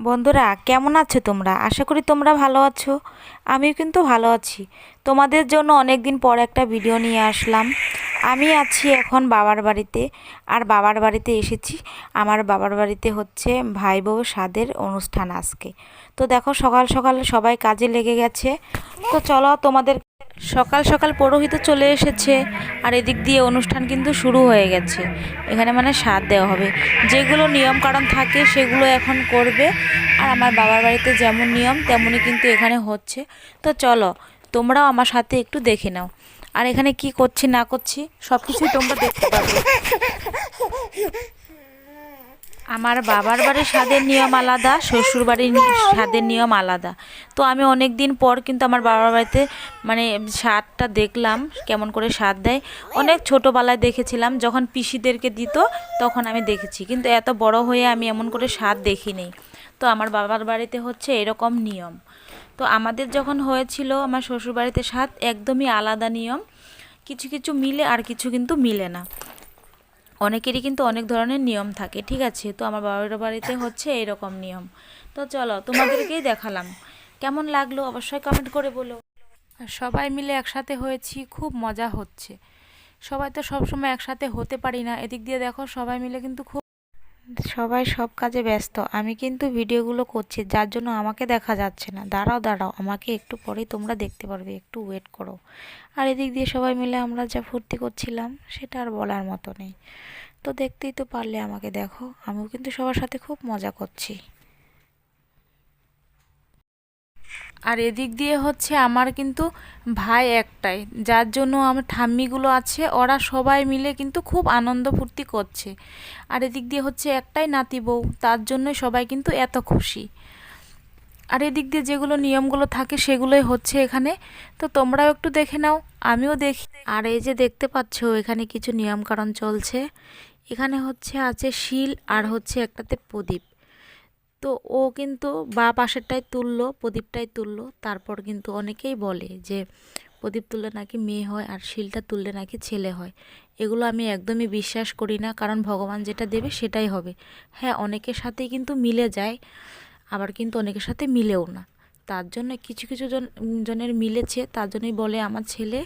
বন্ধুরা, কেমন আছো তোমরা? আশা করি তোমরা ভালো আছো। আমিও কিন্তু ভালো আছি। তোমাদের জন্য অনেক দিন পর একটা ভিডিও নিয়ে আসলাম। আমি আছি এখন বাবার বাড়িতে, আর বাবার বাড়িতে এসেছি। আমার বাবার বাড়িতে হচ্ছে ভাই বউ স্বাদের অনুষ্ঠান আজকে। তো দেখো, সকাল সকাল সবাই কাজে লেগে গেছে। তো চলো তোমাদের সকাল সকাল পুরোহিত চলে এসেছে, আর এদিক দিয়ে অনুষ্ঠান কিন্তু শুরু হয়ে গেছে। এখানে মানে স্বাদ দেওয়া হবে। যেগুলো নিয়ম কারণ থাকে সেগুলো এখন করবে, আর আমার বাবার বাড়িতে যেমন নিয়ম, তেমনই কিন্তু এখানে হচ্ছে। তো চলো, তোমরাও আমার সাথে একটু দেখে নাও। আর এখানে কি করছি, না করছি সব কিছুই তোমরা দেখতে পাবে। আমার বাবার বাড়ির স্বাদের নিয়ম আলাদা শ্বশুর বাড়ির স্বাদের নিয়ম আলাদা। তো আমি অনেক দিন পর কিন্তু আমার বাবার বাড়িতে মানে স্বাদটা দেখলাম, কেমন করে স্বাদ দেয়। অনেক ছোটোবেলায় দেখেছিলাম, যখন পিসিদেরকে দিত, তখন আমি দেখেছি। কিন্তু এত বড় হয়ে আমি এমন করে স্বাদ দেখিনি। তো আমার বাবার বাড়িতে হচ্ছে এরকম নিয়ম। তো আমাদের যখন হয়েছিল আমার শ্বশুর বাড়িতে স্বাদ একদমই আলাদা নিয়ম। কিছু কিছু মিলে আর কিছু কিন্তু মিলে না। অনেকেরই কিন্তু অনেক ধরনের নিয়ম থাকে, ঠিক আছে? তো আমার বাবার বাড়িতে হচ্ছে এরকম নিয়ম। তো চলো, তোমাদেরকেই দেখালাম। কেমন লাগল অবশ্যই কমেন্ট করে বলো। সবাই মিলে একসাথে হয়েছি, খুব মজা হচ্ছে। সবাই তো সবসময় একসাথে হতে পারি না। এদিক দিয়ে দেখো, সবাই মিলে কিন্তু খুব সবাই সব কাজে ব্যস্ত। আমি কিন্তু ভিডিওগুলো করছি, যার জন্য আমাকে দেখা যাচ্ছে না। দাঁড়াও দাঁড়াও, আমাকে একটু পরেই তোমরা দেখতে পারবে, একটু ওয়েট করো। আর এদিক দিয়ে সবাই মিলে আমরা যা ফুর্তি করছিলাম, সেটা আর বলার মতো নেই। তো দেখতেই তো পারলে আমাকে দেখো, আমিও কিন্তু সবার সাথে খুব মজা করছি। আর এদিক দিয়ে হচ্ছে আমার কিন্তু ভাই একটাই, যার জন্য আমার ঠাম্মিগুলো আছে, ওরা সবাই মিলে কিন্তু খুব আনন্দ ফুর্তি করছে। আর এদিক দিয়ে হচ্ছে একটাই নাতি বউ, তার জন্যই সবাই কিন্তু এত খুশি। আর এদিক দিয়ে যেগুলো নিয়মগুলো থাকে সেগুলোই হচ্ছে এখানে। তো তোমরাও একটু দেখে নাও, আমিও দেখি। আর এই যে দেখতে পাচ্ছ, এখানে কিছু নিয়মকানুন চলছে। এখানে হচ্ছে আছে শিল আর হচ্ছে একটাতে প্রদীপ। তো ও কিন্তু বা পাশেরটাই তুললো প্রদীপটাই তুললো। তারপর কিন্তু অনেকেই বলে যে, প্রদীপ তুললে নাকি মেয়ে হয় আর শিলটা তুললে নাকি ছেলে হয়। এগুলো আমি একদমই বিশ্বাস করি না, কারণ ভগবান যেটা দেবে সেটাই হবে। হ্যাঁ অনেকের সাথেই কিন্তু মিলে যায়, আবার কিন্তু অনেকের সাথে মিলেও না। তার জন্য কিছু কিছু জন, জনের মিলেছে, তার জন্যই বলে, আমার ছেলে,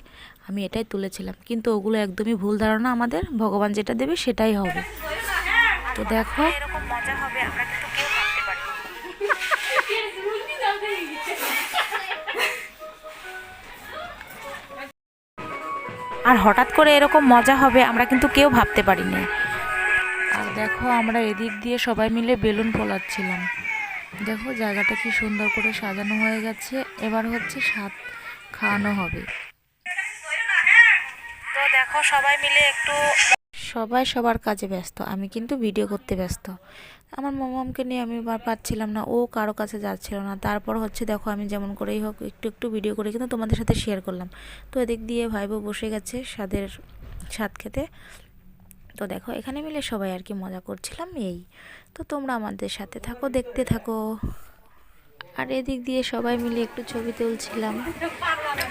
আমি এটাই তুলেছিলাম। কিন্তু ওগুলো একদমই ভুল ধারণা আমাদের, ভগবান যেটা দেবে সেটাই হবে। তো দেখো এরকম মজা হবে আমরা আর হঠাৎ করে এরকম মজা হবে, আমরা কিন্তু কেউ ভাবতে পারিনি। আর দেখো, আমরা এদিক দিয়ে সবাই মিলে বেলুন ফোলাচ্ছিলাম। দেখো, জায়গাটা কি সুন্দর করে সাজানো হয়ে গেছে। এবার হচ্ছে স্বাদ খাওয়ানো হবে। তো দেখো, সবাই মিলে একটু সবাই সবার কাজে ব্যস্ত, আমি কিন্তু ভিডিও করতে ব্যস্ত। আমার মামামকে নিয়ে আমি পাচ্ছিলাম না। ও কারও কাছে যাচ্ছিল না। তারপর হচ্ছে দেখো আমি যেমন করেই হোক একটু একটু ভিডিও করে কিন্তু তোমাদের সাথে শেয়ার করলাম। তো এদিক দিয়ে ভাই বউ বসে গেছে স্বাদের স্বাদ খেতে। তো দেখো এখানে মিলে সবাই আর কি মজা করছিলাম এই। তো তোমরা আমাদের সাথে থাকো, দেখতে থাকো। আর এদিক দিয়ে সবাই মিলে একটু ছবি তুলছিলাম।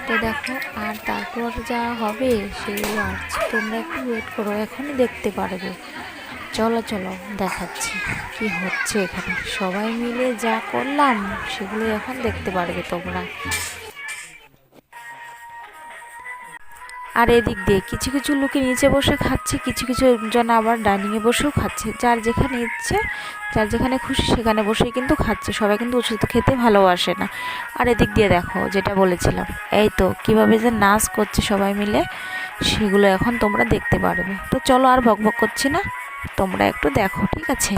তো দেখো আর তারপর যা হবে সেগুলো আর তোমরা একটু ওয়েট করো, এখনই দেখতে পারবে। চলো চলো, দেখাচ্ছি কি হচ্ছে এখানে। সবাই মিলে যা করলাম সেগুলো এখন দেখতে পারবে তোমরা। আর এদিক দিয়ে কিছু কিছু লোকে নিচে বসে খাচ্ছে, কিছু কিছু জন আবার ডাইনিংয়ে বসেও খাচ্ছে। যার যেখানে ইচ্ছে, যার যেখানে খুশি সেখানে বসেই কিন্তু খাচ্ছে। সবাই কিন্তু উচিত খেতে ভালোবাসে না। আর এদিক দিয়ে দেখো, যেটা বলেছিলাম, এই তো কীভাবে যে নাচ করছে সবাই মিলে, সেগুলো এখন তোমরা দেখতে পারবে। তো চলো আর বকবক করছি না। তোমরা একটু দেখো ঠিক আছে